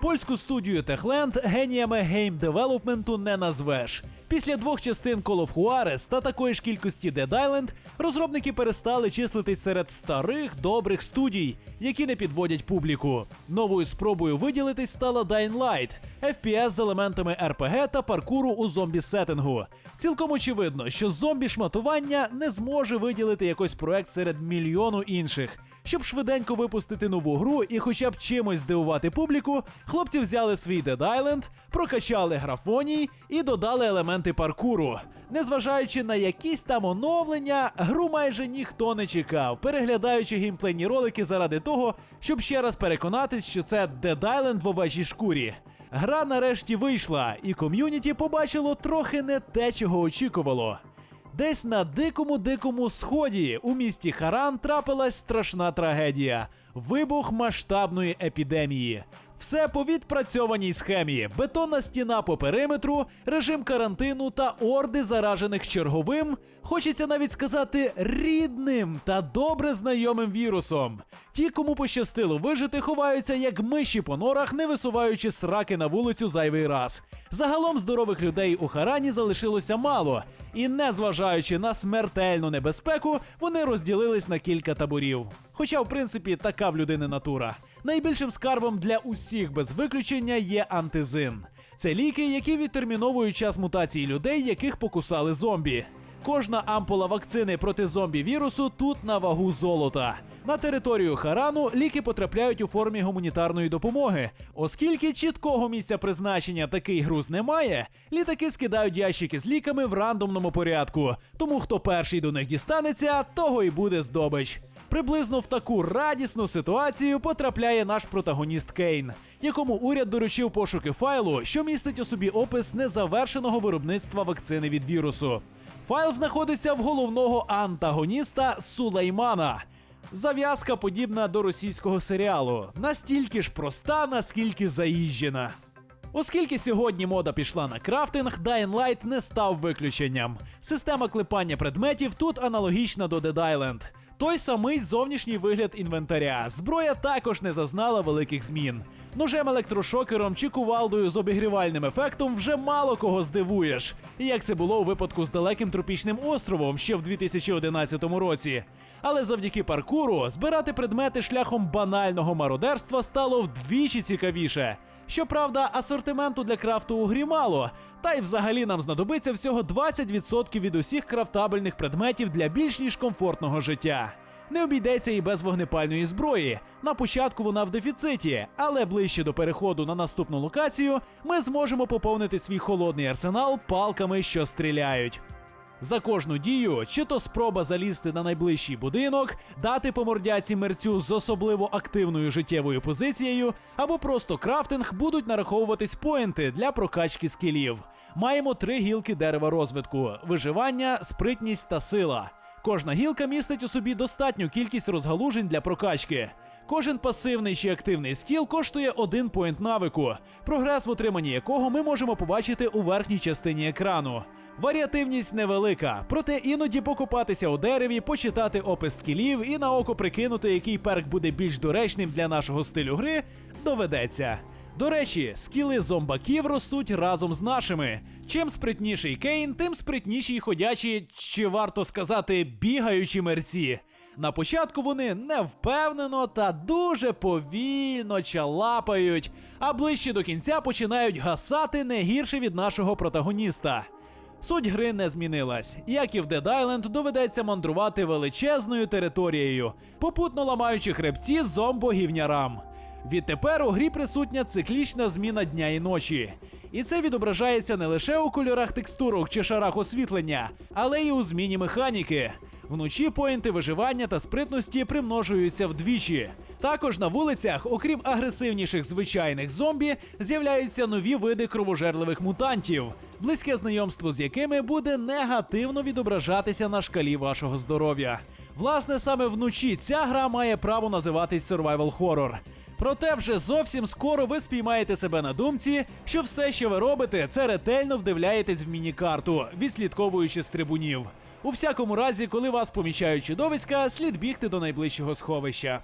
Польську студію Techland геніями гейм-девелопменту не назвеш. Після двох частин Call of Juarez та такої ж кількості Dead Island розробники перестали числитись серед старих добрих студій, які не підводять публіку. Новою спробою виділитись стала Dying Light – FPS з елементами RPG та паркуру у зомбі-сеттингу. Цілком очевидно, що зомбі-шматування не зможе виділити якийсь проект серед мільйону інших. Щоб швиденько випустити нову гру і хоча б чимось здивувати публіку, хлопці взяли свій Dead Island, прокачали графоній і додали елементи паркуру. Незважаючи на якісь там оновлення, гру майже ніхто не чекав, переглядаючи геймплейні ролики заради того, щоб ще раз переконатись, що це Dead Island в овечій шкурі. Гра нарешті вийшла, і ком'юніті побачило трохи не те, чого очікувало. Десь на дикому дикому сході у місті Харан трапилась страшна трагедія вибух масштабної епідемії. Все по відпрацьованій схемі: бетонна стіна по периметру, режим карантину та орди заражених черговим. Хочеться навіть сказати рідним та добре знайомим вірусом. Ті, кому пощастило вижити, ховаються як миші по норах, не висуваючи сраки на вулицю зайвий раз. Загалом здорових людей у Харані залишилося мало, і незважаючи на смертельну небезпеку, вони розділились на кілька таборів. Хоча, в принципі, така в людини натура. Найбільшим скарбом для усіх без виключення є антизин. Це ліки, які відтерміновують час мутації людей, яких покусали зомбі. Кожна ампула вакцини проти зомбі вірусу тут на вагу золота. На територію Харану ліки потрапляють у формі гуманітарної допомоги. Оскільки чіткого місця призначення такий груз немає, літаки скидають ящики з ліками в рандомному порядку. Тому хто перший до них дістанеться, того і буде здобич. Приблизно в таку радісну ситуацію потрапляє наш протагоніст Кейн, якому уряд доручив пошуки файлу, що містить у собі опис незавершеного виробництва вакцини від вірусу. Файл знаходиться в головного антагоніста Сулеймана. Зав'язка подібна до російського серіалу, настільки ж проста, наскільки заїжджена. Оскільки сьогодні мода пішла на крафтинг, Dying Light не став виключенням. Система клепання предметів тут аналогічна до Dead Island. Той самий зовнішній вигляд інвентаря. Зброя також не зазнала великих змін. Ножем електрошокером чи кувалдою з обігрівальним ефектом вже мало кого здивуєш, як це було у випадку з далеким тропічним островом ще в 2011 році. Але завдяки паркуру збирати предмети шляхом банального мародерства стало вдвічі цікавіше. Щоправда, асортименту для крафту у грі мало, та й взагалі нам знадобиться всього 20% від усіх крафтабельних предметів для більш ніж комфортного життя. Не обійдеться і без вогнепальної зброї. На початку вона в дефіциті, але ближче до переходу на наступну локацію ми зможемо поповнити свій холодний арсенал палками, що стріляють. За кожну дію, чи то спроба залізти на найближчий будинок, дати по мордяці мерцю з особливо активною життєвою позицією, або просто крафтинг будуть нараховуватись поінти для прокачки скілів. Маємо три гілки дерева розвитку: виживання, спритність та сила. Кожна гілка містить у собі достатню кількість розгалужень для прокачки. Кожен пасивний чи активний скіл коштує один поінт навику, прогрес в отриманні якого ми можемо побачити у верхній частині екрану. Варіативність невелика, проте іноді покопатися у дереві, почитати опис скілів і на око прикинути, який перк буде більш доречним для нашого стилю гри, доведеться. До речі, скіли зомбаків ростуть разом з нашими. Чим спритніший Кейн, тим спритніші й ходячі, чи варто сказати, бігаючі мерці. На початку вони невпевнено та дуже повільно чалапають, а ближче до кінця починають гасати не гірше від нашого протагоніста. Суть гри не змінилась. Як і в Dead Island, доведеться мандрувати величезною територією, попутно ламаючи хребці зомбогівнярам. Відтепер у грі присутня циклічна зміна дня і ночі. І це відображається не лише у кольорах текстурок чи шарах освітлення, але й у зміні механіки. Вночі поінти виживання та спритності примножуються вдвічі. Також на вулицях, окрім агресивніших звичайних зомбі, з'являються нові види кровожерливих мутантів, близьке знайомство з якими буде негативно відображатися на шкалі вашого здоров'я. Власне, саме вночі ця гра має право називатись Survival Horror. Проте вже зовсім скоро ви спіймаєте себе на думці, що все, що ви робите, це ретельно вдивляєтесь в міні-карту, відслідковуючи стрибунів. У всякому разі, коли вас помічають чудовиська, слід бігти до найближчого сховища.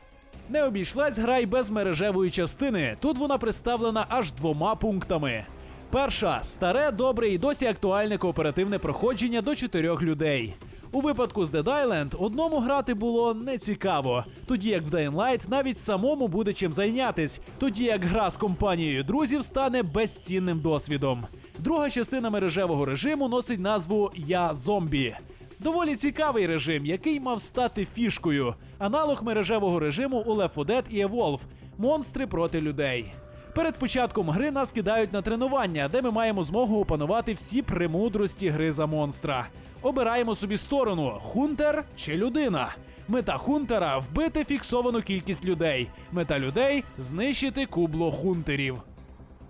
Не обійшлась гра й без мережевої частини. Тут вона представлена аж двома пунктами. Перша старе, добре і досі актуальне кооперативне проходження до чотирьох людей. У випадку з Dead Island одному грати було нецікаво, тоді як в Dying Light навіть самому буде чим зайнятись, тоді як гра з компанією друзів стане безцінним досвідом. Друга частина мережевого режиму носить назву Я зомбі. Доволі цікавий режим, який мав стати фішкою. Аналог мережевого режиму у Left 4 Dead і Evolve – монстри проти людей. Перед початком гри нас кидають на тренування, де ми маємо змогу опанувати всі премудрості гри за монстра. Обираємо собі сторону: хунтер чи людина. Мета хунтера вбити фіксовану кількість людей. Мета людей знищити кубло хунтерів.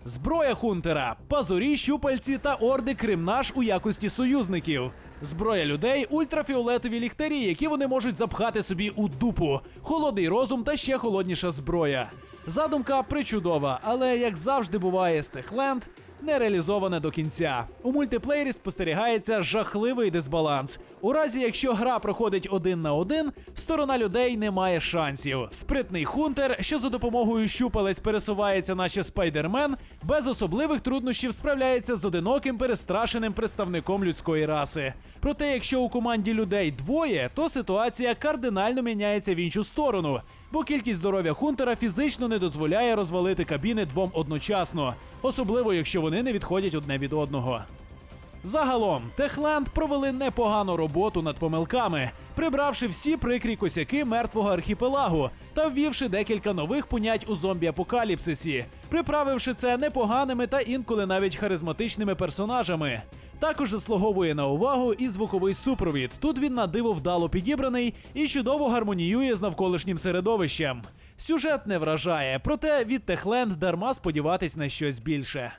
Зброя хунтера, пазурі, щупальці та орди кримнаш у якості союзників. Зброя людей ультрафіолетові ліхтарі, які вони можуть запхати собі у дупу. Холодний розум та ще холодніша зброя. Задумка причудова, але як завжди буває з Техленд, не реалізоване до кінця. У мультиплеєрі спостерігається жахливий дисбаланс. У разі, якщо гра проходить один на один, сторона людей не має шансів. Спритний хунтер, що за допомогою щупалець пересувається, наче спайдермен, без особливих труднощів справляється з одиноким перестрашеним представником людської раси. Проте, якщо у команді людей двоє, то ситуація кардинально міняється в іншу сторону, бо кількість здоров'я хунтера фізично не дозволяє розвалити кабіни двом одночасно, особливо якщо вони не відходять одне від одного. Загалом, Техленд провели непогану роботу над помилками, прибравши всі прикрі косяки мертвого архіпелагу та ввівши декілька нових понять у зомбі-апокаліпсисі, приправивши це непоганими та інколи навіть харизматичними персонажами. Також заслуговує на увагу і звуковий супровід. Тут він на диво вдало підібраний і чудово гармоніює з навколишнім середовищем. Сюжет не вражає, проте від Техленд дарма сподіватись на щось більше.